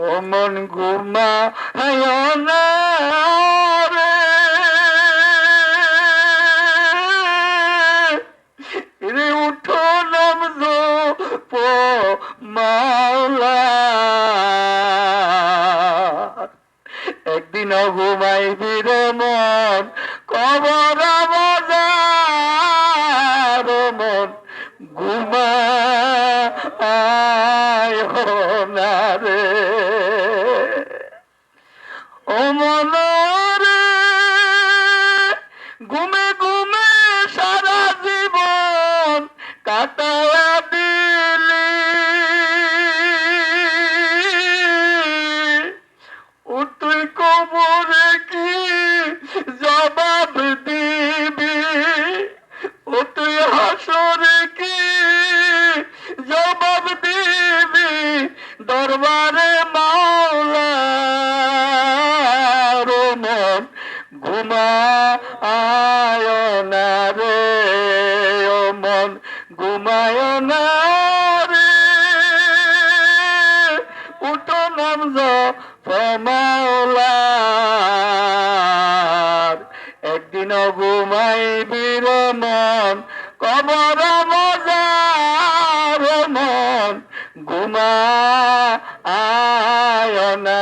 ও মন ঘুমা না রে উঠো নামজো পো মাওলা একদিন ঘুমাইবি রে মন, কবর মন, ঘুমায়। ও ঘুমে ঘুমে সারা জীবন কাটায়া দিলি। ও তুই কি জবাব দিবি? ও হাসরে কি জবাব দিবি? দরবারে মাওলার মন ঘুমা না রে, ও মন, ঘুমায় না রে। উঠো নাম মাওলার একদিন ঘুমাইবি রে মন, কবর মজার মন ঘুমা আয় না